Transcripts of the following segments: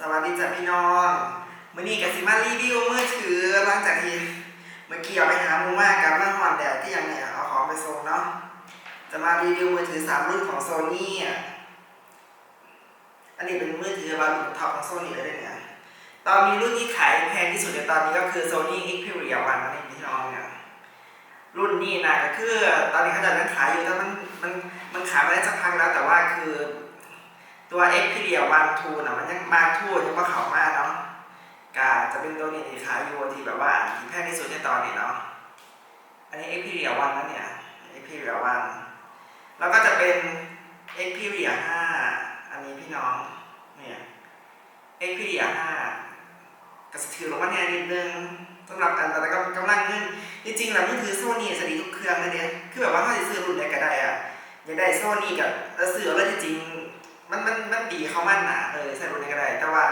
สวัสดีจ้ะพี่น้องมื่อนี้กับซิมารีวิวมือถือหลังจากที่เมื่อกี้เอาไปหามูมากกับมาหอนแดดที่ยังเนี่ยเอาของไปส่งเนาะจะมารีวิวมือถือสามรุ่นของโซนี่อะอันนี้เป็นมือถือบารุ่นท็อปของโซนี่เลยเนี่ยตอนนี้รุ่นที่ขายแพงที่สุดในตอนนี้ก็คือ Sony Xperia 1นั่นเองพี่น้องเนี่ยรุ่นนี้นะก็คือตอนนี้เขาจะนั้นขายอยู่แต่มันมันมันขายมาได้สักพักแล้วแต่ว่าคือ ตัว Xperia 1 2นะมันยังมากทูยังว่าเขามากเนาะกาจะเป็นตัวนี้ที่ขายอยู่ที่แบบว่าที่แพงที่สุดในตอนนี้เนาะอันนี้ Xperia 1นะเนี่ย Xperia 1แล้วก็จะเป็น Xperia 5อันนี้พี่น้องเนี่ย Xperia 5ก็สะถือลงมาแน่นิดนึงสำหรับอันแต่ก็กำลังเงินจริงๆแล้วมือถือโซนี่จะดีทุกเครื่องเลยเนี่ยคือแบบว่าถ้าจะซื้อรุ่นไหนก็ได้อะอยากได้โซนี่กับเออซื้อเอาเลยที่จริง มันมันมันดีเขามันหนาเออใส่รุ่นนี้ก็ได้แต่ว่า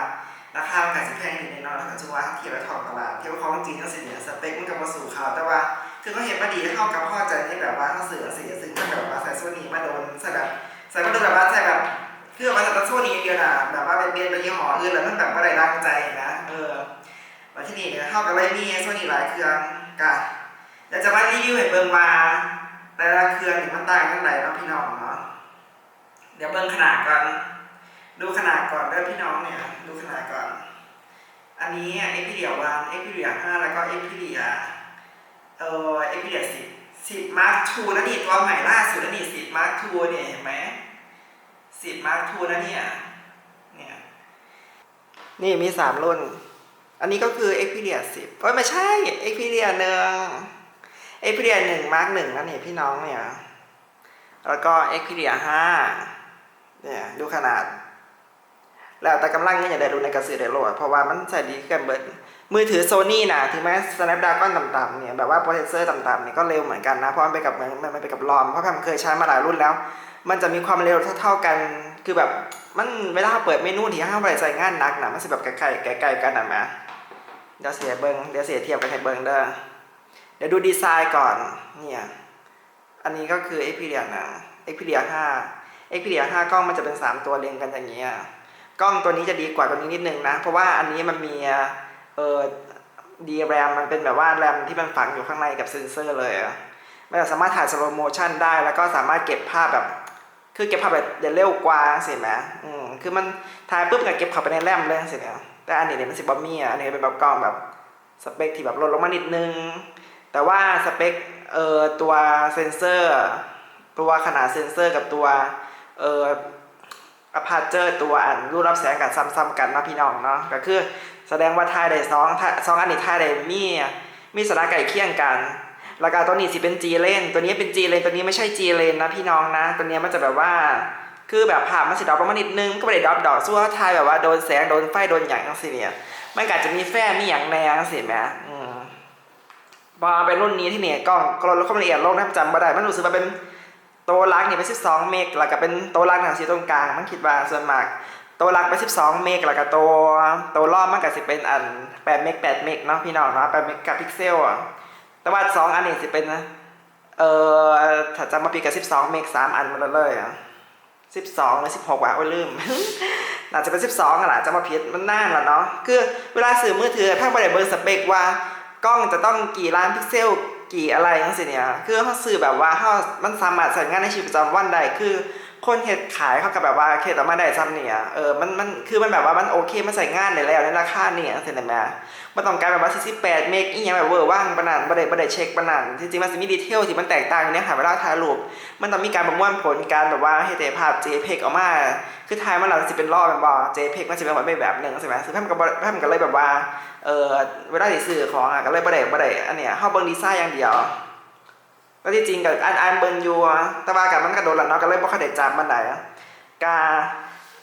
ราคามันอาจจะแพงนิดนึงเนาะถ้าเกิดจะว่าเทียบกับทองตลาดเทียบกับของจริงก็สิเนี่ยสเปคมันกับมาสู่เขาแต่ว่าคือเขาเห็นว่าดีเข้ากับพ่อใจที่แบบว่าเขาเสือเสียซึ่งถ้าแบบว่าใส่โซนี่มาโดนใส่แบบใส่มาโดนแบบว่าใส่แบบคือว่าใส่แต่โซนี่เดียวนะแบบว่าเป็นเบียนไปยี่ห้ออื่นแล้วมันแบบว่าอะไรรังใจนะเออมาที่นี่เนี่ยเข้ากับไรมีโซนี่หลายเครื่องกันเดี๋ยวจะมารีวิวให้เบิ่งมาแต่ละเครื่องนี่มันต่างกันไหนเนาะพี่น้องเนาะ เดี๋ยวเบิ่งขนาดก่อน ดูขนาดก่อนเด้อยพี่น้องเนี่ย ดูขนาดก่อน อันนี้เอ็พีเดียวันเอ็พีเดียห้าแล้วก็เอ็พีเดียเออเอ็พีเดียสิบสิบมาร์คทูนั่นนี่ตัวใหม่ล่าสุดนั่นนี่สิบมาร์คทูเนี่ยเห็นไหมสิบมาร์คทูนะเนี่ยเนี่ยนี่มีสามรุ่น อันนี้ก็คือ Xperia 10โอ้ยไม่ใช่ Xperia หนึ่ง Xperia 1 Mark หนึ่งนเองพี่น้องเนี่ย แล้วก็ Xperia า เนี่ยดูขนาด แล้วแต่กำลังเนี่ยอย่าได้รู้ในกระสือได้โหลดเพราะว่ามันใส่ดีกันเบิดมือถือโซนี่นะถึงแม้ Snapdragon ต่ำๆเนี่ยแบบว่าโปรเซสเซอร์ต่ำๆเนี่ยก็เร็วเหมือนกันนะเพราะมันไปกับมันมันไปกับลอมเพราะผมเคยใช้มาหลายรุ่นแล้ว มันจะมีความเร็วเท่าๆกันคือแบบมันเวลาเปิดเมนูที่ห้ามไปใส่งานหนักนะมันจะแบบไกลๆไกลๆกันนะมาเดี๋ยวเสียเบิงเดี๋ยวเสียเทียบกันให้เบิงเด้อเดี๋ยวดูดีไซน์ก่อนเนี่ยอันนี้ก็คือ Xperia นะ Xperia 5 Xperia 5 กล้องมันจะเป็น 3 ตัวเรียงกันอย่างเงี้ยกล้องตัวนี้จะดีกว่าตัวนี้นิดนึงนะ เพราะว่าอันนี้มันมีเอ่อดีแรมมันเป็นแบบว่าแรมที่มันฝังอยู่ข้างในกับเซนเซอร์เลยอะมันสามารถถ่ายสโลโมชันได้ แล้วก็สามารถเก็บภาพแบบ คือเก็บภาพแบบเร็วกว่าสิไหมอืมคือมันถ่ายปุ๊บก็เก็บเข้าไปในแรมเลยสิเนี่ยแต่อันนี้เนี่ยมันสิบอมี่อะอันนี้เป็นแบบกล้องแบบสเปคที่แบบลดลงมานิดนึง แต่ว่าสเปคเอ่อตัวเซนเซอร์ ตัวขนาดเซนเซอร์กับตัว เอออพาร์เจอร์ตัวอันรูรับแสงกันซ้ำๆกันนะพี่น้องเนาะก็คือแสดงว่าถ่ายได้สองถ่าสองอันนี้ถ่ายได้มีมีสาระไก่เคียงกันแล้วก็ตัวนี้สิเป็น G เลนตัวนี้เป็น G เลนตัวนี้ไม่ใช่ G เลนนะพี่น้องนะ ตัวนี้มันจะแบบว่า คือแบบภาพมันสิดรอปลงมาณนิดนึงก็ไม่ได้ดอปดอกสู้ว่าถ่ายแบบว่าโดนแสงโดนไฟโดนอย่างจังสิเนี่ยมันก็อาจจะมีแฝงมีอย่างแนงสิแมอืมพอเป็นรุ่นนี้ที่เนี่ยกล้องกล้องลดความละเอียดลงนะจำบ่ได้มันรู้สึกว่าเป็น ตัวลักเนี่ยเป็น12 เมกแล้วก็เป็นโตวลักหนังสีตรงกลางมันคิดว่าส่วนมากโตวลักไป12 เมกแล้วก็โตวโตวรอบมันก็สิเป็นอัน8เมก8เมกเนาะพี่น้องเนาะ8เมกกับพิกเซลอะแต่ว่า2อันนี้สิเป็นเอ่อถ้าจำมาปีกับ 12 เมก3อันหมาเลยอะ12 หรือ 16ว่ะโอ้ยลืมน่าจะเป็น 12อะล่ะจะมาผิดมันน่านละเนาะคือเวลาสื่อมือถือแพ่งบ่ได้เบอร์สเปคว่ากล้องจะต้องกี่ล้านพิกเซล กี่อะไรทั้งสิเนี่ยคือเขาสื่อแบบว่าเขามันสามารถใส่งานในชีวิตประจำวันได้คือ คนเห็ดขายเขาก็แบบว่าเคสออกมาได้ซ้ำเนี่ยเออมันมันคือมันแบบว่ามันโอเคมันใส่งานได้แล้วในราคาเนี่ยเสร็จไหมมันต้องการแบบว่า48เมกอีหยังแบบเวอร์ว่างปานนันบ่ได้บ่ได้เช็คปานนันจริงๆมันจะมีดีเทลที่มันแตกต่างอยู่เนี่ยค่ะเวลาถ่ายรูปมันต้องมีการประมวลผลการแบบว่าให้แต่ภาพ JPEG ออกมาคือถ่ายมันเราจะเป็นรอบเป็นบ่ JPEG มันจะเป็นแบบไม่แบบหนึ่งใช่ไหมซึ่งแพมก็บ่แพมก็เลยแบบว่าเออเวลาที่ซื้อของอะก็เลยบ่ได้บ่ได้อันเนี้ยเฮาเบิ่งดีไซน์อย่างเดียว ก็ที่จริงก็อันอันเบิ่งอยู่ะแต่ว่ากับมันก็โดนแล้วเนาะก็เลยบ่ค่อยได้จำมันได้อะกา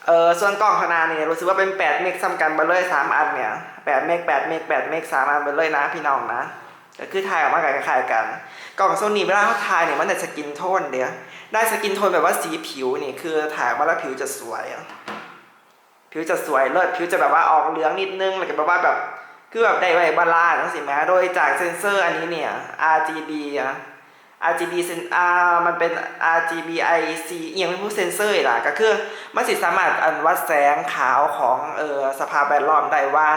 เออส่วนกล้องขนาดนี่รู้สึกว่าเป็น8เมกซ้ำกันไปเลยสามอันเนี่ย8เมก8เมก8เมกสามอันไปเลยนะพี่น้องนะก็คือถ่ายออกมาคล้ายๆกันกล้องโซนี่เวลาเขาถ่ายเนี่ยมันได้สกินโทนเดียวได้สกินโทนแบบว่าสีผิวนี่คือถ่ายออกมาแล้วผิวจะสวยอะผิวจะสวยเลิศผิวจะแบบว่าออกเหลืองนิดนึงแล้วก็แบบว่าแบบคือแบบได้ไว้บาลานซ์สิแม้โดยจากเซนเซอร์อันนี้เนี่ย RGB อะ RGB เซนอ่ามันเป็น RGBIC เอียงเป็นผู้เซนเซอร์ล่ะก็คือมันสิสามารถอันวัดแสงขาวของเออสภาพแวดล้อมได้ว่า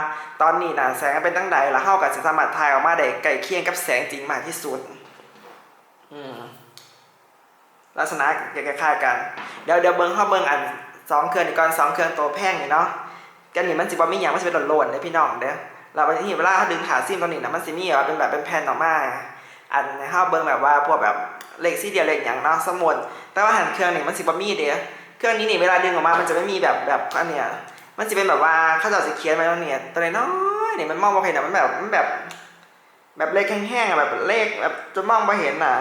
ตอนนี้นะแสงเป็นตั้งใดแล้วเฮาก็สิสามารถถ่ายออกมาได้ใกล้เคียงกับแสงจริงมากที่สุดอืมลักษณะคล้ายๆกัน เดี๋ยวเดี๋ยวเบิ้งเฮาเบิ้งอันสองเครื่องนี่ก่อนสองเครื่องตัวแพงนี่เนาะกันนี่มันสิบ่มีหยังมันสิเป็นหลดๆเด้อพี่น้องเด้อแล้ววันที่เวลาเฮาดึงขาซิมตัวนี้นะมันสิมีแบบเป็นแบบเป็นแผ่นออกมา อันเฮาเบิ่งแบบว่าพวกแบบเลขสี่เดียวเลขอย่างเนาะสมุดแต่ว่าหันเครื่องนี่มันสิบมีเด้เครื่องนี้นี่เวลาดึงออกมา มันจะไม่มีแบบแบบอันเนี้ยมันสิเป็นแบบว่าเขาจะสิเขียนไว้ตรงเนี้ยตัวน้อยๆนี่ยมันมองบ่เห็นอะมันแบบมันแบบ แบบเลขแห้งๆอะแบบเลขแบบจนมองบ่เห็นน่ะ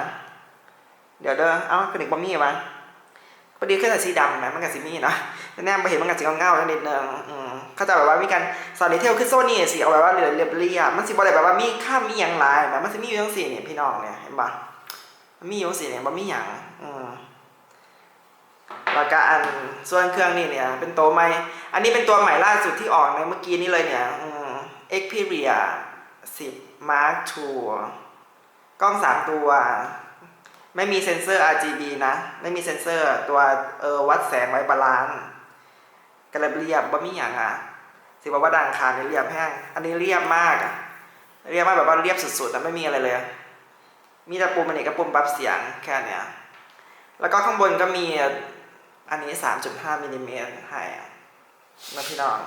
เดี๋ยวเด้อเอ้ากระดิ่งบ่มีมาพอดีเครื่องสีดำนะมันก็สิมีเนาะแต่แนมบ่เห็นมันก็สิเงาๆนิดนึงอืม เขาจะแบบว่ามีการสอนดีเทลคือโซนี่สิเอาแบบว่าเรียบเรียบๆมันสิบ่ได้แบบว่ามีข้ามมีหยังหลายแบบมันสิมีอยู่จังซี่เนี่ยพี่น้องเนี่ยเห็นปะมีอยู่สิเนี่ยบ่มีหยังอืมแล้วก็อันส่วนเครื่องนี่เนี่ยเป็นตัวใหม่ อันนี้เป็นตัวใหม่ล่าสุดที่ออกในเมื่อกี้นี้เลยเนี่ยอืม Xperia 10 Mark II กล้องสามตัว ไม่มีเซ็นเซอร์ RGB นะ ไม่มีเซ็นเซอร์ตัวเออวัดแสงไว้บาลานซ์ กระเรียบบ่มีหยังอะสิบอกว่าดังคานี่เรียบแห้งอันนี้เรียบมากอะเรียบมากแบบว่าเรียบสุดๆนะไม่มีอะไรเลย มีแต่ปุ่มอันนี้กับปุ่มปรับเสียงแค่เนี้ยแล้วก็ข้างบนก็มีอันนี้ 3.5มิลลิเมตรให้อะนะพี่น้อง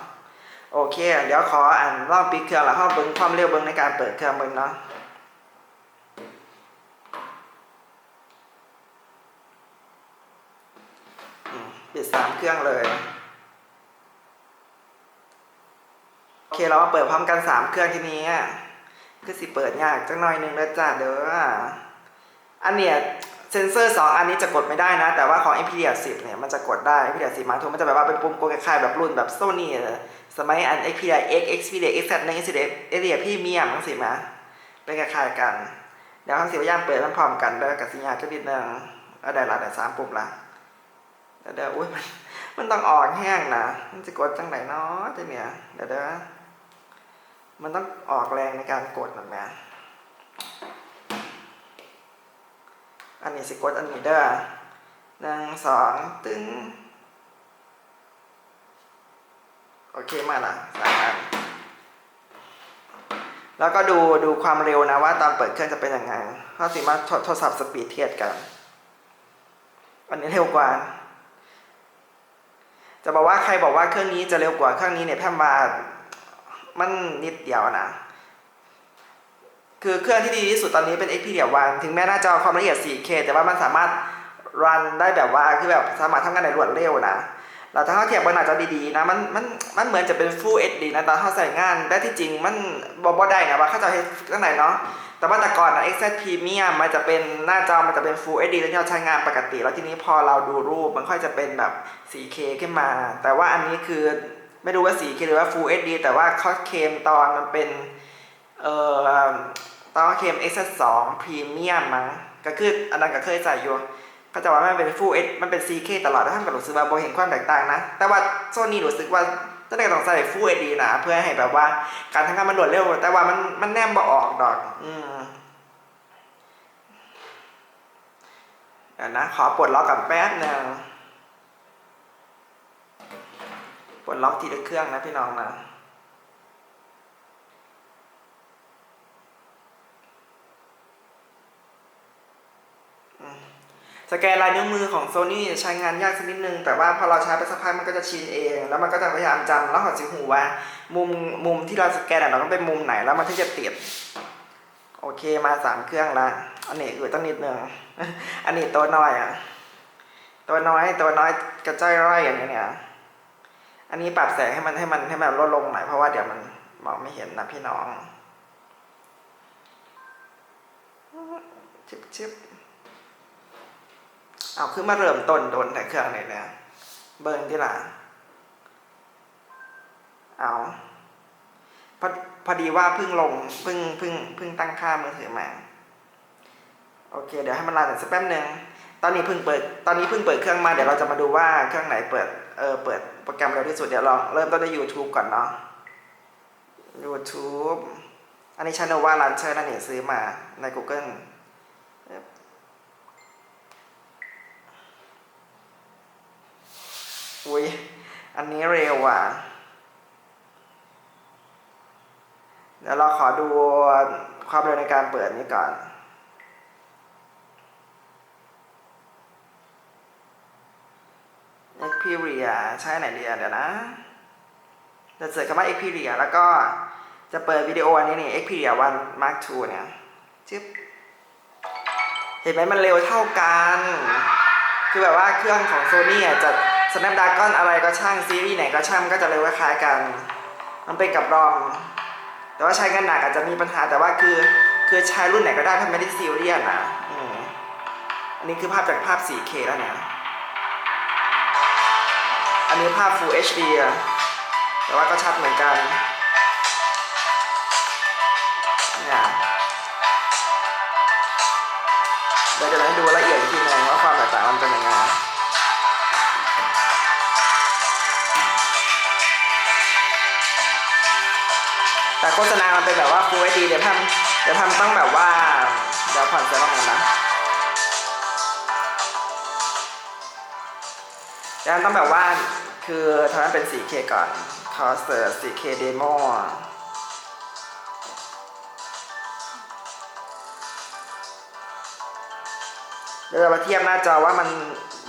โอเค เดี๋ยวขออ่านลองปิดเครื่องแล้วเข้าเบิ้งความเร็วเบิ้งในการเปิดเครื่องเบิ้งเนาะปิดสามเครื่องเลย โอ เคเรามาเปิดพร้อมกันสามเครื่องทีนี้คือสิเปิดยากจังหน่อยนึงแล้วจ้าเด้ออันเนี้ยเซนเซอร์สองอันนี้จะกดไม่ได้นะ แต่ว่าของ Xperia 10เนี่ยมันจะกดได้ Xperia 10 Mark II มันจะแบบว่าเป็นปุ่มกดคล้ายๆแบบรุ่นแบบ Sony อะสมัยอัน Xperia X Xperia XZ1 Xperia Xperia Premium ทั้งสิมาเป็นคล้ายๆกันเดี๋ยวทั้งสิพยายามเปิดมันพร้อมกันเด้อกับสัญญาณก็นิดนึงเอาได้ละได้สามปุ่มละเดี๋ยวเดี๋ยวอุ้ยมันมันต้องออกแห้งนะมันจะกดจังไหนเนาะเจ้าเนี่ยเดี๋ยวเด้อ มันต้องออกแรงในการกดนะแม่อันนี้สิกดอันนี้เด้อหนึ่งสองตึงโอเคมาละสามอันแล้วก็ดูดูความเร็วนะว่าตอนเปิดเครื่องจะเป็นยังไงถ้าสิมาทดสอบสปีดเทียบกัน อันนี้เร็วกว่า จะบอกว่าใครบอกว่าเครื่องนี้จะเร็วกว่าเครื่องนี้เนี่ยแพมว่า มันนิดเดียวนะ คือเครื่องที่ดีที่สุดตอนนี้เป็น Xperia One ถึงแม้หน้าจอความละเอียด 4K แต่ว่ามันสามารถรันได้แบบว่าคือแบบสามารถทำงานได้รวดเร็วนะแล้วถ้าเขาเทียบบหน้าจอดีๆนะมันมันมันเหมือนจะเป็น Full HD นะตอนเขาใส่งานแต่ที่จริงมันบอกบ่ได้นะว่าเขาจะเห็นข้างในเนาะแต่ว่าแต่ก่อนนะ XZ Premium มันจะเป็นหน้าจอมันจะเป็น Full HD แล้วที่เราใช้งานปกติ แล้วทีนี้พอเราดูรูปมันค่อยจะเป็นแบบ 4K ขึ้นมา แต่ว่าอันนี้คือ ไม่รู้ว่า 4K หรือว่า Full HD แต่ว่าเขาเคมตอนมันเป็น เอ่อ ตอนเคม X2 Premium มั้ง ก็คืออันนั้นก็เคยใส่อยู่ก็จะว่ามันเป็น Full HD มันเป็น 4K ตลอดแล้วท่านก็รู้สึกว่าโบเห็นความแตกต่างนะ แต่ว่าโซนี่รู้สึกว่าจะได้ต้องใส่ Full HD นะ เพื่อให้แบบว่าการทำงานมันรวดเร็ว แต่ว่ามันมันแนมบ่ออกดอก อืมเดี๋ยวนะ ขอปลดล็อกกับแป๊บนึง ปลดล็อกทีละเครื่องนะพี่น้องนะสแกนลายนิ้วมือของโซนี่ใช้งานยากสักนิดนึง แต่ว่าพอเราใช้ไปสักพักมันก็จะชินเอง แล้วมันก็จะพยายามจำแล้วหัดสิหูว่า มุมมุมที่เราสแกนเราต้องเป็นมุมไหนแล้วมันถึงจะติดโอเคมาสามเครื่องละอันนี้อือต้องนิดนึงอันนี้ตัวน้อยอะตัวน้อยตัวน้อยกระจ้อยร่อยอย่างเงี้ย อันนี้ปรับแสงให้มันให้มันให้มันลดลงหน่อยเพราะว่าเดี๋ยวมันมองไม่เห็นนะพี่น้องชิบชิบเอาขึ้นมาเริ่มต้นโดนแต่เครื่องเลยเนี่ยเบิ้งที่หละเอาพอพอดีว่าเพิ่งลงเพิ่งเพิ่งเพิ่งตั้งค่ามือถือมาโอเค เดี๋ยวให้มันรันสักแป๊บหนึ่งตอนนี้เพิ่งเปิด ตอนนี้เพิ่งเปิดเครื่องมาเดี๋ยวเราจะมาดูว่าเครื่องไหนเปิด เออเปิดโปรแกรมเร็วที่สุดเดี๋ยวลองเริ่มต้นด้วย YouTube ก่อนเนาะ YouTube อันนี้ชาโนว่าลันเชอร์นั่นเองซื้อมาใน Google อุ้ยอันนี้เร็วว่ะ เดี๋ยวเราขอดูความเร็วในการเปิดนี้ก่อน Xperia ใช้ไหนเรียนเดี๋ยวนะจะเสิร์ชคำว่า Xperia แล้วก็จะเปิดวิดีโออันนี้นี่ Xperia 1 Mark II เนี่ยจึ๊บเห็นไหมมันเร็วเท่ากัน คือแบบว่าเครื่องของโซนี่อะจะ Snapdragon อะไรก็ช่างซีรีส์ไหนก็ช่างมันก็จะเร็วคล้ายกัน มันเป็นกับรอม แต่ว่าใช้งานหนักอาจจะมีปัญหาแต่ว่าคือคือใช้รุ่นไหนก็ได้ถ้าไม่ได้ซีเรียสนะอันนี้คือภาพจากภาพ 4K แล้วเนี่ย นนี้ภาพ Full HD อะแต่ว่าก็ชัดเหมือนกันเนี่ยเดี๋ยวจะให้ดูละเอียดทีนึงว่าความแตกต่างมันเป็นยังไงแต่โฆษณามันเป็นแบบว่า Full HD เดี๋ยวทำเดี๋ยวทำต้องแบบว่าเดี๋ยวผ่อนเซรั่มกันนะเดี๋ยวต้องแบบว่า คือทำให้เป็น 4K ก่อนขอเสิร์ 4K demo เดี๋ยวเรามาเทียบหน้าจอว่ามัน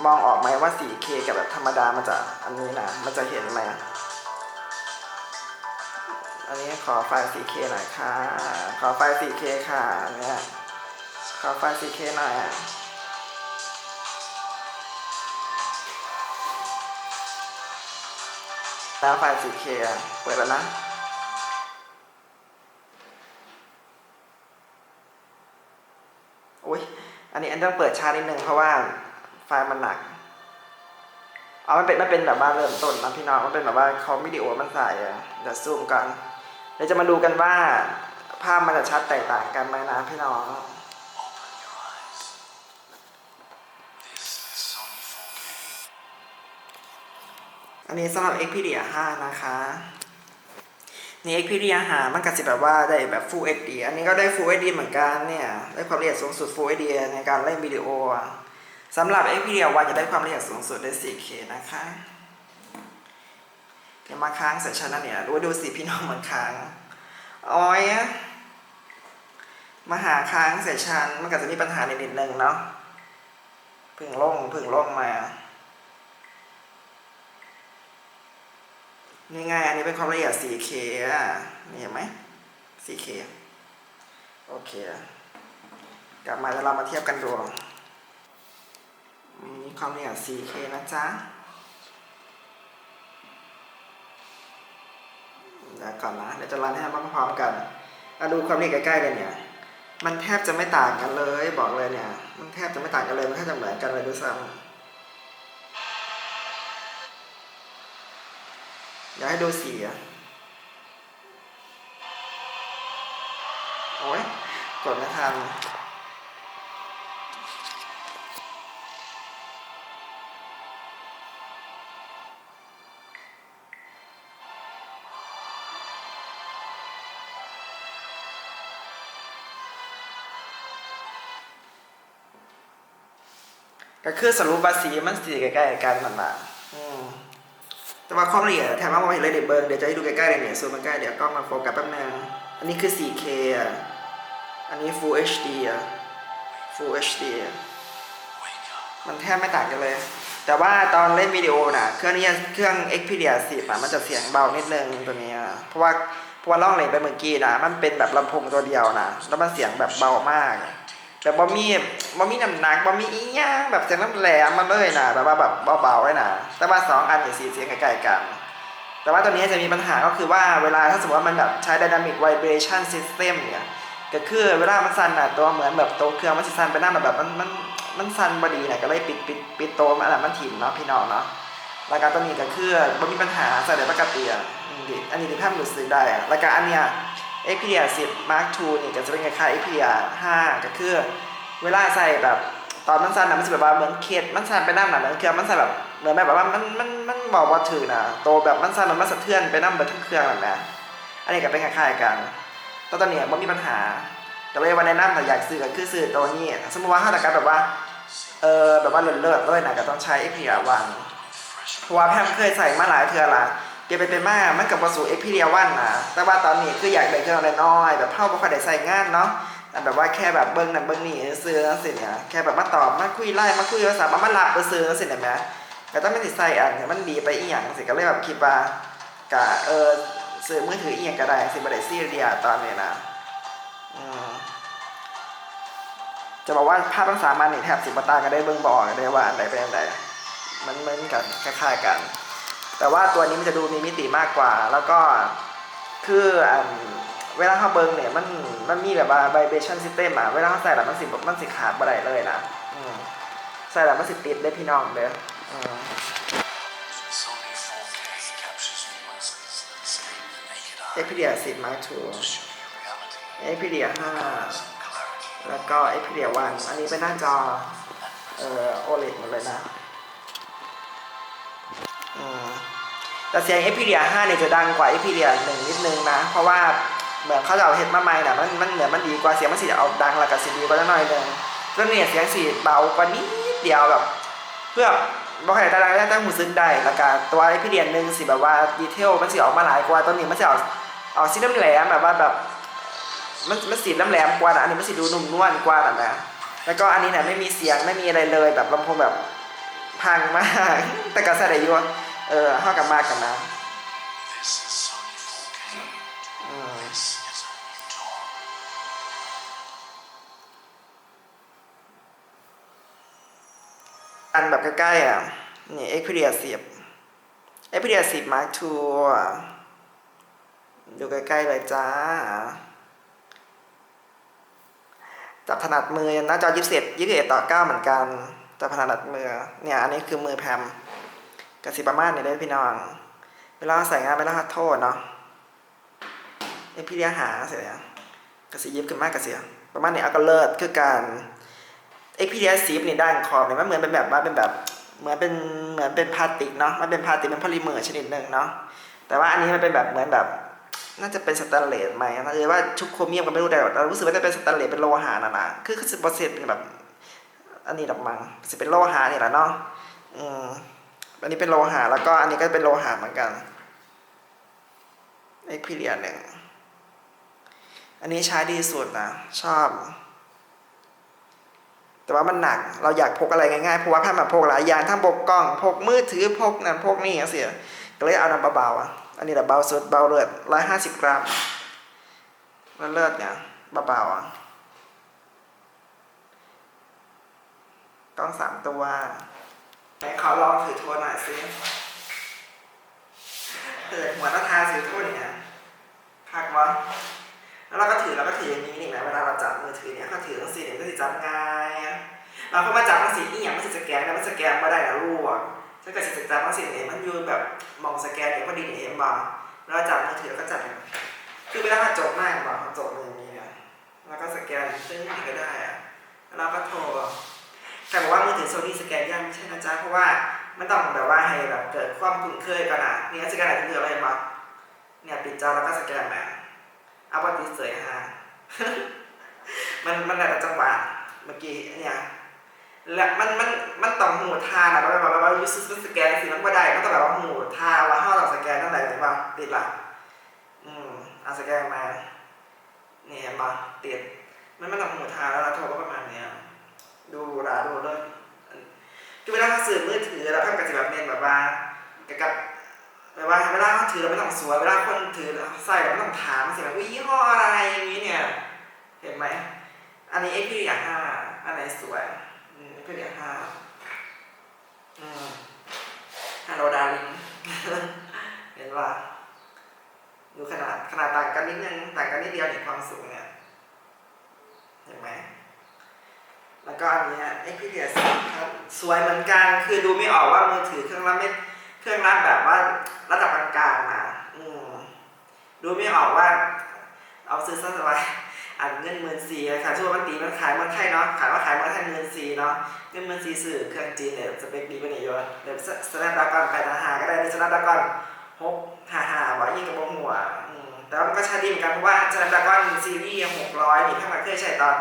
มองออกไหมว่า 4K กับแบบธรรมดามันจะอันนี้นะ มันจะเห็นไหมอันนี้ขอไฟล์ 4K หน่อยค่ะ ขอไฟล์ 4K ค่ะเนี้ยขอไฟล์ 4K หน่อยอะ แล้วไฟล์ 4K เปิดแล้วนะ อุ้ยอันนี้อันต้องเปิดช้านิดนึงเพราะว่าไฟล์มันหนัก เอามันเป็นมันเป็นแบบว่าเริ่มต้นนะพี่น้องมันเป็นแบบว่าเขาวิดีโอมันใส่ะเดี๋ยวซูมกันเดี๋ยวจะมาดูกันว่าภาพมันจะชัดแตกต่างกันไหมนะพี่น้อง อันนี้สำหรับ Xperia 5 นะคะนี่ Xperia 5มันก็จะแบบว่าได้แบบ Full HD อันนี้ก็ได้ Full HD เหมือนกันเนี่ยได้ความละเอียดสูงสุด Full HD ในการเล่นวิดีโอสำหรับ Xperia 1จะได้ความละเอียดสูงสุดได้ 4K นะคะเดี๋ยวมาค้างเสร็จชันนั่นเนี่ยดูดูสิพี่น้องเหมือนค้างอ้อยมาหาค้างเสร็จชันมันก็จะมีปัญหานิดๆนึงเนาะพึ่งลงพึ่งลงมา นี่ไงอันนี้เป็นความละเอียด 4K อะนี่เห็นไหม 4K โอเค กลับมาแล้วเรามาเทียบกันดูมีความละเอียด 4K นะจ๊ะ เดี๋ยวก่อนนะ เดี๋ยวจะรันให้มันพร้อมกันมาดูความละเอียดใกล้ๆเลยเนี่ย มันแทบจะไม่ต่างกันเลย บอกเลยเนี่ย มันแทบจะไม่ต่างกันเลย มันแทบจะเหมือนกันเลยด้วยซ้ำ อย่าให้ดูสีอะโอ้ยกดไม่ทันก็คือสรุปว่าสีมันสีใกล้ๆกันนั่นแหละอืม แต่ว่าความละเอียดแถมว่ามองเห็นเลยเดี๋ยวเบิร์เดี๋ยวจะให้ดูใกล้ๆเลยเนี่ยซูมใกล้เดี๋ยวกล้องมาโฟกัสแป๊บนึงอันนี้คือ 4K อะ อันนี้ Full HD อะ Full HD อะมันแทบไม่ต่างกันเลย แต่ว่าตอนเล่นวิดีโอน่ะ เครื่องนี้เครื่อง Xperia 10อะมันจะเสียงเบานิดนึงตัวนี้อะเพราะว่าเพราะว่าล่องเลนไปเมื่อกี้นะมันเป็นแบบลำโพงตัวเดียวนะแล้วมันเสียงแบบเบามาก แบบบ่มีบ่มีน้ำหนักบ่มีอีหยังแบบเสียงน้ำแหลมมาเลยนะแบบว่าแบบเบาๆไว้นะแต่ว่าสองอันเนี่ยสีเสียงใกล้ๆกัน แต่ว่าตัวนี้จะมีปัญหาก็คือว่าเวลาถ้าสมมติว่ามันแบบใช้ dynamic vibration system เนี่ยก็คือเวลามันสั่นอะตัวเหมือนแบบโตเครื่องมันจะสั่นไปหน้าแบบมันมันมันสั่นบดีเนี่ยก็เลยปิดปิดปิดโตมันอะมันถิ่มเนาะพี่น้องเนาะแล้วก็ตัวนี้ก็คือบ่มีปัญหาใส่ได้ปกติอะอันนี้ที่ภาพรู้สึกได้อะแล้วก็อันเนี้ย Xperia 10 Mark II นี่ก็จะเป็นคล้ายๆ Xperia 5 ก็คือ เวลาใส่แบบตอนมันสั่นนะมันจะแบบว่าเหมือนเคสมันสั่นไปน้ำหนักเครื่องมันสั่นแบบเหมือนแบบว่ามันมันมันบอกว่าถือนะโตแบบมันสั่นมันมันสะเทือนไปน้ำเบิดทั้งเครื่องนั่นแหละอันนี้ก็เป็นคล้ายๆกันแตตอนนี้มันมีปัญหาแต่ว่าวันแนะนำแต่อยากซื้อก็คือซื้อตัวนี้สมมติว่าถ้าแต่การแบบว่าเออแบบว่าเลิศๆเลยนะก็ต้องใช้ Xperia 1เพราะว่าแพมเคยใส่มาหลายเทื่อละ เดี๋ยวไปเป็นมากมันกับประสูเอ็กพีเรียวันนะแต่ว่าตอนนี้คืออยากได้เครื่องน้อยแบบเข้าบ่ค่อยได้ใส่งานเนาะแต่แบบว่าแค่แบบเบิ้งนั่นเบิ้งนี่ซื้อแล้วสิเนี่ยแค่แบบมาตอบมาคุยไล่มาคุยภาษามามาหลับไปซื้อแล้วสิเนี่ยแหมก็ต้องไม่ติดใส่อันเนี่ยมันดีไปอีหยังสิก็เลยแบบคิดว่ากะเออซื้อมือถืออีหยังก็ได้สิบ่ได้ซีเรียตอนนี้นะอืมจะบอกว่าภาพทั้งสามอันนี่แทบสิบตากันได้เบิ่งบอกได้ว่าอันไหนเป็นอันไหนมันเหมือนกันคล้ายๆกัน แต่ว่าตัวนี้มันจะดูมีมิติมากกว่า แล้วก็คืออันเวลาเขาเบิ่งเนี่ยมันมันมีแบบว่า vibration system อะเวลาเขาใส่แล้วมันสิมันสิขาดบ่ได้เลยนะใส่แล้วมันสิติดได้พี่น้องเด้ออืม Sony 4K captures nuances that escape the naked eye Xperia 10 Mark II to show you reality, Xperia 5 colors, and clarity. แล้วก็ Xperia 1อันนี้เป็นหน้าจอเอ่อ OLED หมดเลยนะอืม แต่เสียง Xperia 5เนี่ยจะดังกว่า Xperia 1นิดนึงนะ เพราะว่าเหมือนเขาจะเอาเฮ็ดมาใหม่น่ะมันมันเหมือนมันดีกว่าเสียงมันสิเอาดังแล้วก็สิดีกว่าหน่อยนึงแล้วเนี่ยเสียงสิเบากว่านิดเดียวแบบ เพื่อบ่ให้ได้ได้ตั้งหูซึ้งได้แล้วก็ตัว Xperia หนึ่งสิแบบว่าดีเทลมันสิออกมาหลายกว่าตัวนี้มันสิเอาเอาสีน้ำแหลมแบบว่าแบบมันมันสีน้ำแหลมกว่านะอันนี้มันสิดูนุ่มนวลกว่านะนะแล้วก็อันนี้เนี่ยไม่มีเสียงไม่มีอะไรเลยแบบลำโพงแบบพังมากแต่ก็ใส่ได้ยู่ เออเข้ากับมากกันนะ This is Sony 4K. อืม This is a new dawn. อันแบบใกล้ๆอะ นี่ Xperia 10 Xperia 10 Mark II อะดูใกล้ๆเลยจ้า จับถนัดมือหน้าจอ27 21ต่อ9เหมือนกันจับถนัดมือ เนี่ย อันนี้คือมือแพม กสิประมาณนี้ได้พี่น้อง เวลาใส่งานเวลาโทษเนาะ Xperia หาเสร็จแล้วกสิยิบขึ้นมากกสิประมาณนี้เอาก็เลิศคือการ Xperia 10นี่ด้านขอบเนี่ยมันเหมือนเป็นแบบว่าเป็นแบบเหมือนเป็นเหมือนเป็นพลาสติกเนาะมันเป็นพลาสติกเป็นพอลิเมอร์ชนิดหนึ่งเนาะแต่ว่าอันนี้มันเป็นแบบเหมือนแบบ น่าจะเป็นสแตนเลสไหมนะหรือว่าชุบโครเมียมก็ไม่รู้แต่เรารู้สึกว่าจะเป็นสแตนเลสเป็นโลหะน่ะนะคือคือสิบเปอร์เซ็นต์เป็นแบบ อันนี้ดอกมังจะเป็นโลหะนี่แหละเนาะอืม อันนี้เป็นโลหะแล้วก็อันนี้ก็เป็นโลหะเหมือนกัน Xperia หนึ่งอันนี้ใช้ดีสุดนะชอบ แต่ว่ามันหนักเราอยากพกอะไรง่ายๆเพราะว่าถ้ามาพกหลายอย่างทั้งพกกล้องพกมือถือพกนั่นพกนี่เสียก็เลยเอาน้ำเบาๆอะอันนี้แหละเบาสุดเบาเลือดร้อยห้าสิบกรัมแล้วเลือดเนี่ยเบาๆอะกล้องสามตัว ไหนขอลองถือโทรหน่อยสิเปิดหัวตาทาถือโทรเนี่ยพักวะแล้วเราก็ถือเราก็ถืออย่างนี้นี่นะเวลาเราจับมือถือเนี่ยเขาถือทั้งสี่เนี่ยก็ถือจับง่ายเราก็มาจับทั้งสี่อีหยังมันสิสแกนแล้วมันสแกนมาได้นะรู้อะถ้าเกิดจับทั้งสี่เนี่ยมันยู่แบบมองสแกนเนี่ยพอดีเนี่ยเห็นบ้างแล้วเราจับมือถือแล้วก็จับอย่างคือเวลาเราจบหน้าบ้างจบมืออย่างนี้แล้วก็สแกนซึ่งนี่ก็ได้อะแล้วก็โทร แต่บอกว่ามือถือโซนี่สแกนยากไม่ใช่นะจ๊ะเพราะว่ามันต้องแบบว่าให้แบบเกิดความคุ้นเคยกันอะนี่สแกนอะไรที่เกิดอะไรมาเนี่ยปิดจอแล้วก็สแกนมาเอาปฏิเสธฮะมันมันอะไรจังหวะเมื่อกี้เนี่ยและมันมันมันต้องหูทานะแบบแบบว่ายูซูสแกนสิมันก็ได้มันต้องแบบว่าหูทาว่าห้าต้องสแกนตั้งแต่ไหนบ้าติดละอืมเอาสแกนมาเนี่ยมาติดมันมันต้องหูทาแล้วเราโทรก็ประมาณเนี้ย ดูราดูเลยคือเวลาเขาสื่อมือถือเราทำกับสิแบบเน้นแบบว่ากับแบบว่าเวลาเขาถือเราไม่ต้องสวยเวลาคนถือใส่เราไม่ต้องถามสิแบบว่ายี่ห้ออะไรอย่างนี้เนี่ยเห็นไหมอันนี้ Xperia 5อันไหนสวยอืม Xperia 5อืม Hello darling เห็นว่าดูขนาดขนาดต่างกันนิดนึงต่างกันนิดเดียวในความสูงเนี่ย เห็นไหม แล้อนเนี้ย Xperia 10ครับสวยเหมือนกันคือดูไม่ออกว่ามือถือเครื่องละเม็ดเครื่องรับแบบว่าระดับกลางๆมาอืมดูไม่ออกว่า เอาซื้อซะสบายอันเงินหมื่นสี่ค่ะช่วงมันตีมันขายมืองไทยเนาะขายว่าขายมืองไทยหมื่นสี่เนาะเงินหมื่นสี่สื่อเครื่องจีนเนี่ยสเปคดีกว่านี้เยอะเดี๋ยวสแนปดากอนแปดหาก็ได้หรือสแนปดากอนหกหาหาว่ายิ่งกับวงหัวแต่ว่ามันก็ใช้ดีเหมือนกันเพราะว่าสแนปดากอนซีรีส์หกร้อยนี่ถ้ามันเคยใช้ตอน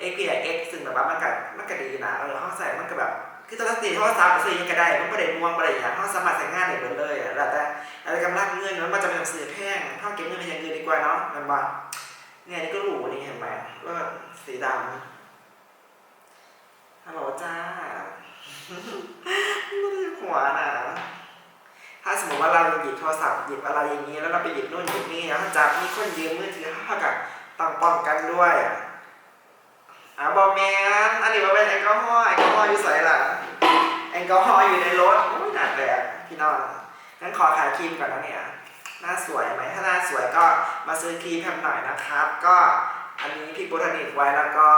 Xperia X ซึ่งแบบว่ามันก็มันก็ดีนะเออเขาใส่มันก็แบบคือตอนนี้โทรศัพท์ซื้อยังก็ได้มันไม่ได้ม่วงไม่ได้อย่างเขาสามารถใช้งานได้หมดเลยอะแล้วแต่อะไรกำลังเงินมันจะเป็นหนังสือแพงเขาเก็บเงินไปอย่างอื่นดีกว่าเนาะมันบ่เนี่ยนี่ก็หรูนี่เห็นไหมว่าสีดำฮัลโหลจ้าไม่ได้หัวน่ะถ้าสมมติว่าเราหยิบโทรศัพท์หยิบอะไรอย่างนี้แล้วเราไปหยิบนู่นหยิบนี่แล้วจะมีคนยืมมือถือเท่ากับต้องป้องกันด้วยอะ อ่าบอกแมนอันนี้ว่าเป็นแอลกอฮอล์แอลกอฮอล์อยู่ใส่หลังแอลกอฮอล์อยู่ในรถโอ้ยหนักเลยอะพี่น้องงั้นขอขายครีมก่อนนะเนี่ยหน้าสวยไหมถ้าหน้าสวยก็มาซื้อครีมแพมหน่อยนะครับ ก็อันนี้พี่บุธนิตไว้แล้วก็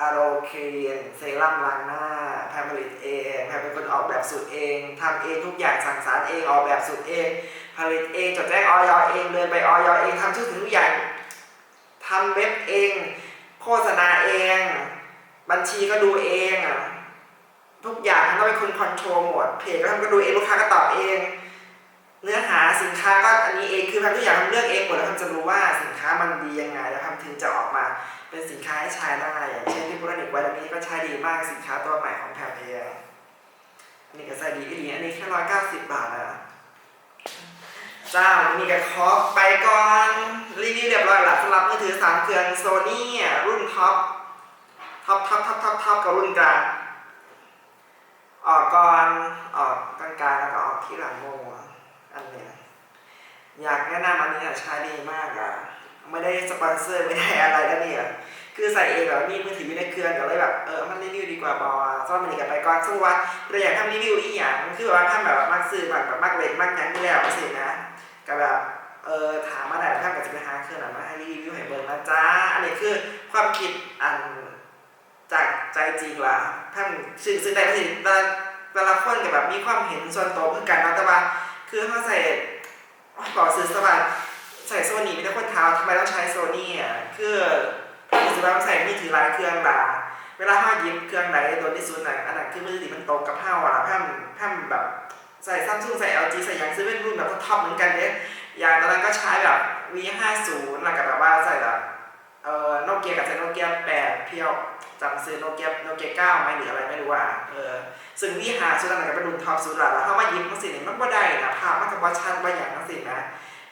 อาโรเคนเซรั่มล้างหน้าแพมผลิตเองแพมเป็นคนออกแบบสูตรเองทำเองทุกอย่างสั่งสารเองออกแบบสูตรเอง ผลิตเองจดแจ้งออยเองเดินไปออยเองทำทุกสิ่งทุกอย่างทำเว็บเอง โฆษณาเอง บัญชีก็ดูเองอะทุกอย่างก็เป็นคนคอนโทรลหมดเพจก็ทำก็ดูเองลูกค้าก็ตอบเอง เนื้อหาสินค้าก็อันนี้เองคือทำทุกอย่างทำเลือกเองหมดแล้วทำจะรู้ว่าสินค้ามันดียังไงแล้วทำถึงจะออกมาเป็นสินค้าให้ใช้ได้อย่างเช่นที่พุทธนิกไว้ตรงนี้ก็ใช้ดีมากสินค้าตัวใหม่ของแพรเพงอันนี้ก็ใส่ดีอีหลีอันนี้แค่ร้อยเก้าสิบบาทอะ จ้าวันนี้ก็ขอไปก่อนรีวิวเรียบร้อยละสำหรับมือถือสามเครื่องโซนี่รุ่นท็อปท็อปท็อปท็อปท็อปท็อปกับรุ่นกลางออกก่อนออกกลางๆแล้วก็ออกที่หลังโมอันเนี้ยอยากแนะนำอันนี้อะใช้ดีมากอะไม่ได้สปอนเซอร์ไม่ได้อะไรกันเนี่ยคือใส่เองแบบมีมือถืออยู่ในเครื่องก็เลยแบบเออมันรีวิวดีกว่าบอซ่อนมันอีกกันไปก่อนสู้ว่าเราอยากทำรีวิวอีกอย่างคือแบบว่าทำแบบว่ามักซื้อแบบแบบมักเล็กมักยังที่แล้วสินะ ก็แบบเออถามมาได้ท่านก็จะไปหาเครื่องไหนมาให้รีวิวให้เบิ่งนะจ๊ะอันนี้คือความคิดอันจากใจจริงล่ะท่านซึ่งซึ่งได้ก็สิแต่แต่ละคนก็แบบมีความเห็นส่วนตัวเพื่อกันนะแต่ว่าคือเขาใส่ก่อซื้อสบายใส่โซนี่ไม่ได้คนเท้าทำไมต้องใช้โซนี่อะคือถ้ารู้สึกว่าใส่มือถือหลายเครื่องดาเวลาห้ายิบเครื่องไหนโดนที่สุดน่ะอันนั้นคือมือถือมันตรงกับห้าว่ะแพมแพมแบบ ใส่ซัมซุงใส่ LG ใส่ยังซื้อเป็นรุ่นแบบท็อปเหมือนกันเนี่ยอย่างตอนนั้นก็ใช้แบบ V50 แล้วก็แบบว่าใส่แบบเอ่อโนเกียกับใส่โนเกีย8เพียวจำซื้อโนเกียโนเกีย9ไหมหรืออะไรไม่รู้อะเออซึ่ง V50 สุดนั้นก็เป็นรุ่นท็อปสุดละแล้วถ้ามายิบมันสิเนี่ยมันก็ได้นะภาพมันก็ว่าชัดว่าอย่างนั้นสินะ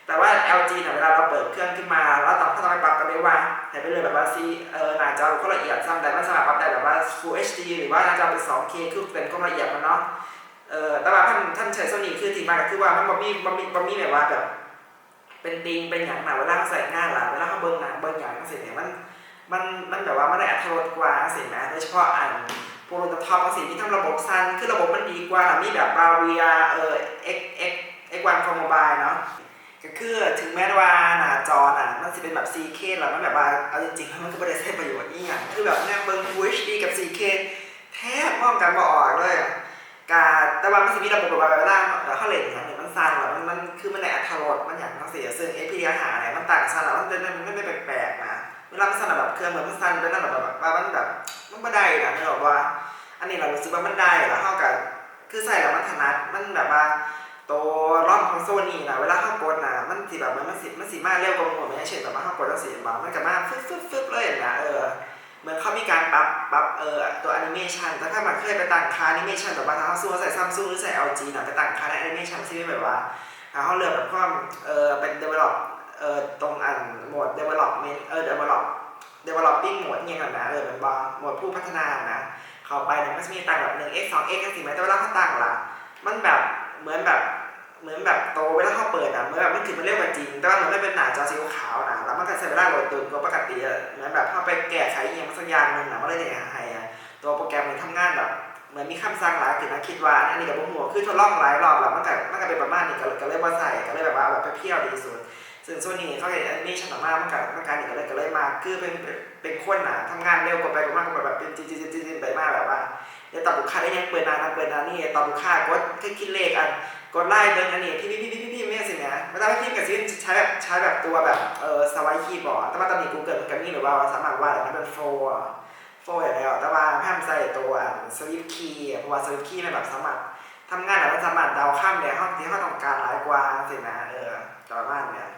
แต่ว่า LG เนี่ยเวลาเราเปิดเครื่องขึ้นมา แล้วต้องถ้าเราไปปรับกันได้ว่าให้ไปเลยแบบว่าซีเออหน้าจอก็ละเอียดซ้ำแต่ไม่สามารถปรับได้แบบว่า Full HD หรือว่าหน้าจอเป็น 2K คือเป็นก็ละเอียดมันเนาะ เออแต่ว่าท่านท่านใช้โซนี่คือที่มาก็คือว่ามันบ่มีบ่มีบ่มีแบบว่าแบบเป็นดิงเป็นอย่างหนาเวลาเขาใส่งาหละเวลาเขาเบิ่งหนังเบิ่งอย่างนั่นสิเนี่ยมันมันมันแบบว่ามันได้อัตรสกว่าเสินะโดยเฉพาะอันพวกรุ่นท็อปสิที่ทำระบบสั้นคือระบบมันดีกว่ามีแบบ Bravia เออ X X X1 for mobile เนาะก็คือถึงแม้ว่าหน้าจอน่ะมันจะเป็นแบบ 4K แล้วมันแบบว่าเอาจริงๆมันก็ไม่ได้ใช้ประโยชน์อีหยังคือแบบแนบเบิ่ง Full HD กับ 4K แทบมองกันบ่ออกเลยอะ กาแต่ว่ามันจะมีระบบแบบว่าเวลาเขาเล่นอย่างเนี่ยมันสั่นแล้วมันมันคือมันในอัตรสมันอย่างต้องเสียซึ่ง Nvidia หาเนี่ยมันต่างสั่นแล้วมันเป็นมันไม่เป็นแปลกๆนะเวลามันสั่นแบบเครื่องเหมือนมันสั่นเป็นนั่นแบบแบบว่ามันแบบมันไม่ได้นะนี่บอกว่า อันนี้เรารู้สึกว่ามันได้แล้วเท่ากับคือใส่แล้วมันถนัดมันแบบว่าตัวร่องของโซนี่นะเวลาเข้ากดนะมันสิแบบมันมันสิมันสิมากเร็วกว่าหมดไม่ใช่เช่นแบบว่าเข้ากดแล้วสิแบบมันก็มาฟึ๊บฟึ๊บฟึ๊บเลยนะเออ เหมือนเขามีการปรับปรับเออตัวแอนิเมชันแต่ถ้ามันเคยไปตั้งค่าแอนิเมชันแบบว่าถ้าเขาสู้ใส่ซัมซุงหรือใส่ LG นะไปตั้งค่าในแอนิเมชันที่แบบว่าเขาเลือกแบบความเออเป็น develop เออตรงอันโหมด development เออ develop developing โหมดเนี่ยกันนะเออเป็นบาโหมดผู้พัฒนานะเข้าไปเนี่ยมันจะมีตั้งแบบ 1x 2x กันสิไหมแต่เวลาเขาตั้งล่ะ มันแบบเหมือนแบบ เหมือนแบบโตเวลาเขาเปิดอะเหมือนแบบมันถือมันเรียกว่าจริง แต่ว่ามันไม่เป็นหนาจอสีขาวนะแล้วมันก็ใช้เวลาโหลดตัวตัวปกติอะเหมือนแบบเข้าไปแก้ไขอหย่างสักอย่างหนึงนะมันเลยเนี่ยให้อะตัวโปรแกรมมันทำงานแบบเหมือนมีคำสั่งหลายถึงนะคิดว่าอันนี้กับพวกหัวคือทดลองหลายรอบแล้วมันก็มันก็เป็นประมาณนี้ก็เลยก็เลยว่าใส่ก็เลยแบบว่าแบบไปเพี้ยวดีสุดซึ่งโซนี่เขาเห็นแอนิเมชันออกมามันก็มันการนี่ก็เลยก็เลยมาคือเป็นเป็นเป็นคนน่ะทำงานเร็วกว่าไปกว่ามากก็แบบเป็นจีจีจีจีไปมากแบบว่าเดี๋ยวตอบลูกค้าได้ยังเปิดนานนะเปิดนานนี่ตอบลูกค้ากดแค่คิดเลขอัน กดไล่เดินอันนี้พี่พี่พี่พี่พี่ไม่สิเนี่ยเวลาพี่กับซิใช้แบบใช้แบบตัวแบบเออสวายคีย์บอร์ดแต่ว่าตอนนี้ Google มันก็มีหรือว่าสามารถวาดอะไรเป็นโฟร์โฟร์อย่างไรแต่ว่าแพมใส่ตัวสวิฟคีย์เพราะว่าสวิฟคีย์มันแบบสามารถทำงานแล้วมันสามารถเดาข้ามเนี่ยห้องที่เขาต้องการหลายกว่าสินะเออประมาณเนี่ย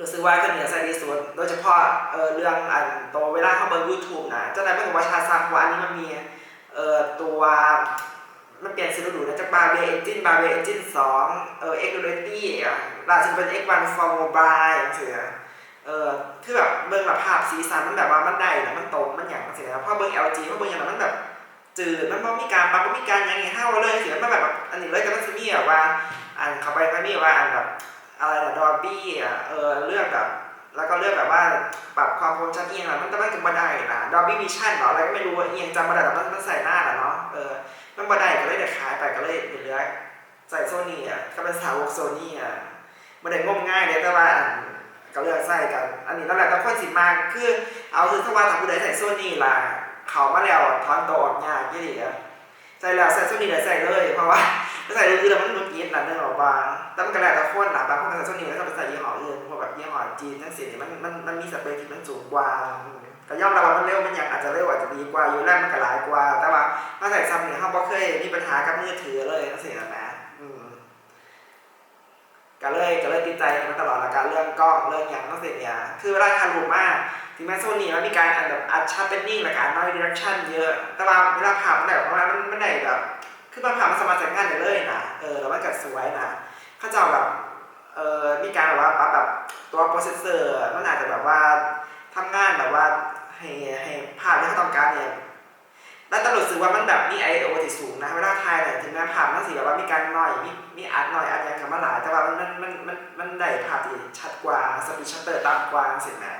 รู้สึกว่าก็เหนี่ยใส่ดีสุดโดยเฉพาะเออเรื่องอันตัวเวลาเข้าเบิร์ยูทูบนะเจ้านายเป็นว่าชาซังว่าอันนี้มันมีเออตัว มันเปลี่ยนสีฤดูนะจากบาเบเอนจินบาเบเอนจินสองเออเอ็กซ์โดเรตี้อะล่าสุดเป็น X1 for mobile เสียเออคือแบบเบิ่งแบบภาพสีสันมันแบบว่ามันได้นะมันตรงมันอย่างเสียเพราะเบิ่ง LG เพราะเบิ่งอย่างนั้นมันแบบจืดมันบ่มีการปรับบ่มีการยังไงเท่าเลยเสียมันแบบอันนี้เลยก็มันจะมีแบบว่าอ่านเข้าไปก็มีว่าอ่านแบบอะไรนะดอร์บี้อะเออเลือกแบบ แล้วก็เลือกแบบว่าปรับความคมชัดเอียงอะมันจะไม่ถึงบันไดนะดอบี้วิชั่นหรออะไรก็ไม่รู้เอียงจำบันไดแต่มันมันใส่หน้าแหละเนาะเออมันบันไดก็เลยเด็ดขายไปก็เลยเหลือใส่โซนี่อะก็เป็นสาวกโซนี่อะบันไดงมง่ายเลยแต่ว่าก็เลือกใส่กัน อันนี้นั่นแหละแต่คนสิมากคือเอาคือถ้าว่าทำผู้ใดใส่โซนี่ล่ะเขามาแล้วถอนตัวออกยากยี่ดีอะใส่แล้วใส่โซนี่เลยวใส่เลยเพราะว่า ถ้าใส่อื่นมันมันกรีดนะเรื่องของบางแต่มันก็แล้วแต่คนนะบางคนก็ใส่โซนี่แล้วก็ไปใส่ยี่ห้ออื่นพวกแบบยี่ห้อจีนทั้งสิ้นนี่มันมันมันมีสเปคที่มันสูงกว่าอืมก็ย่อมรับว่ามันเร็วมันย่างอาจจะเร็วอาจจะดีกว่าอยู่แรกมันก็หลายกว่า แต่ว่าถ้าใส่ซ้ำเนี่ยเขาบ่เคยมีปัญหากับมือถือเลยทั้งสิ้นนะอืมก็เลยก็เลยติดใจมาตลอดละกันเรื่องกล้องเรื่องอย่างทั้งสิ้นเนี่ยคือเวลาถ่ายรูมากถึงแม้โซนี่มันมีการอันแบบอัดชัดเป็นนิ่งและการน้อยดิเรกชันเยอะ แต่ว่าเวลาภาพมันแบบว่ามันมันได้แบบ คือมันผ่านมาสมารถใช้งานได้เลยนะเออแล้วมันก็สวยนะเขาเจะเอาแบบเออมีการแบบว่าปรับแบบตัวโปรเซสเซอร์มันอาจจะแบบว่าทำงานแบบว่าให้ให้ภาพที่เขาต้องการเนี่ยแล้วตำรวจสื่อว่ามันแบบมีไอโอที่สูงนะเวลาถ่ายเนี่ยถึงแม้ภาพมันสีแบบว่ามีการหน่อยมีมีอัดหน่อยอัดยังกันมาหลายแต่ว่ามันมันมันมันมันได้ภาพที่ชัดกว่าสปีดชัตเตอร์ต่ำกว่าสินะ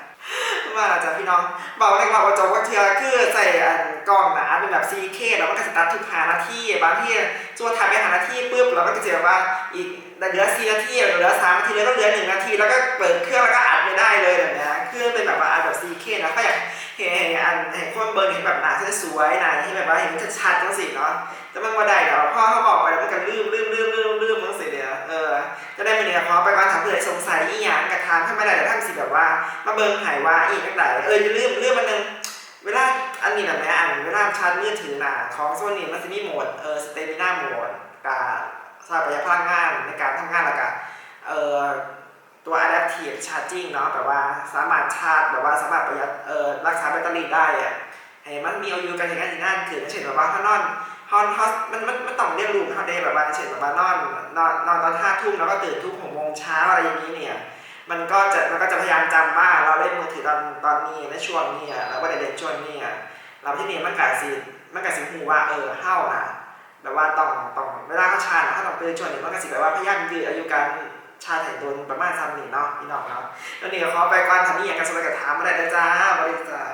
ว่าอาจจะพี่น้องบอกเลยว่าโอโจก็เทือคือใส่อันกล้องหนะเป็นแบบ 4K แล้วมันก็สตาร์ททุกหานาทีบางที่จัวถ่ายไปหานาทีปุ๊บเราก็จะเจอว่าอีกเหลือ4นาทีเหลือ3นาทีแล้วก็เหลือ1นาที แล้วก็เปิดเครื่องแล้วก็อัดไม่ได้เลยแบบนี้ยคือเป็นแบบว่าอันแบบ 4K นะก็อยากเห็นอันเห็นคนเบิร์นเห็นแบบหนาสวยๆหนาที่แบบว่าเห็นชัดๆจังสิเนาะแต่มันมาได้เดี๋ยวพ่อเขาบอกไปแล้วมันก็ลืมลืมลืมลืมลืมจังสิ เออ จะได้ไม่เหนื่อยพอไปก่อนถามเพื่อสงสัยอีหยังกระทานขึ้นไม่ได้แต่ถ้านสิแบบว่า มาเบิ่งหายว่าอีกตั้งแต่เอออย่าลืมเรื่องมันนึงเวลาอันนี้นะแม่อันเวลาชาร์จมือถือน่ะของโซนี่มันจะมีโหมดเออสเตมิน่าโหมดกับทราบระยะพลังงานในการทำงานแล้วก็เออตัว adaptive charging เนาะแบบว่าสามารถชาร์จแบบว่าสามารถประหยัดเออรักษาแบตเตอรี่ได้อะให้มันมีอายุการใช้งานที่นานขึ้นเช่แบบว่าถ้านอน ฮอนฮอสมันมันมันต้องเรียนรู้เขาได้แบบว่าเช่นแบบว่านอนนอนนอนตอนห้าทุ่มแล้วก็ตื่นทุกหกโมงเช้าอะไรอย่างนี้เนี่ย มันก็จะมันก็จะพยายามจำว่าเราเล่นมือถือตอนตอนนี้ในช่วงนี้แล้วก็ได้เล่นช่วงนี้เราที่นี่มันกะสิมันกะสิหูว่าเออเฮ้านะแบบว่าต้องต้องเวลาเขาชาร์จอะเขาต้องเตือนช่วงนี้มันกะสิแบบว่าพยายามยืดอายุการชาร์จแห่งตัวประมาณซ้ำนี่เนาะพี่น้องเนาะแล้วนี่ก็ขอไปก่อนทำนี่อย่างกันสบายกับถามมาได้เลยจ้าบริจาค